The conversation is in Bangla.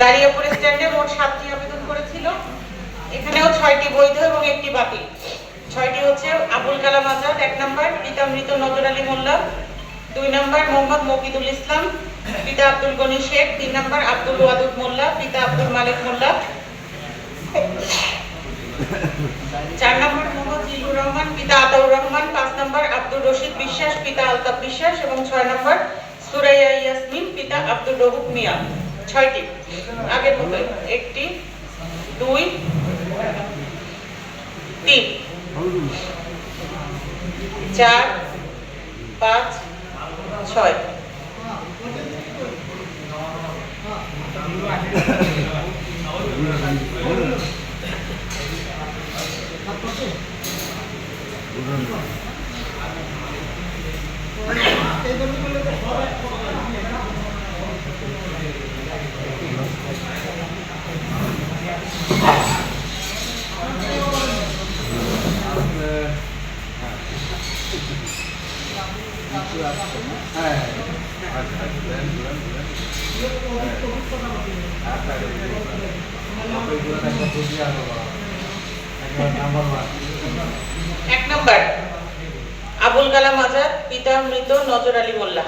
দাঁড়িয়াপুর স্ট্যান্ডে মোট সাতটি আবেদন করেছিল। এখানেও ছয়টি বৈধ এবং একটি বাতিল। ছয়টি হচ্ছে আবুল কালাম আজাদ, এক নম্বর পিতা মৃত নজর আলী মোল্লা, দুই নম্বর, মোহাম্মদ মফিদুল ইসলাম, পিতা আব্দুল গনি শেখ, তিন নম্বর, আব্দুল ওয়াদুদ মোল্লা, পিতা আব্দুল মালিক মোল্লা। চার নম্বর, মোহাম্মদ জিলুর রহমান, পিতা আতাউর রহমান, পাঁচ নম্বর, আব্দুর রশিদ বিশ্বাস, পিতা আলতাফ বিশ্বাস, এবং ছয় নম্বর, সুরাইয়া ইয়াসমিন, পিতা আব্দুর রহুব মিয়া। ছয়টি। আগের মতো একটি দুই তিন। চার পাঁচ ছয়। এক নম্বর আবুল কালাম আজাদ পিতা মৃত নজর আলী মোল্লা।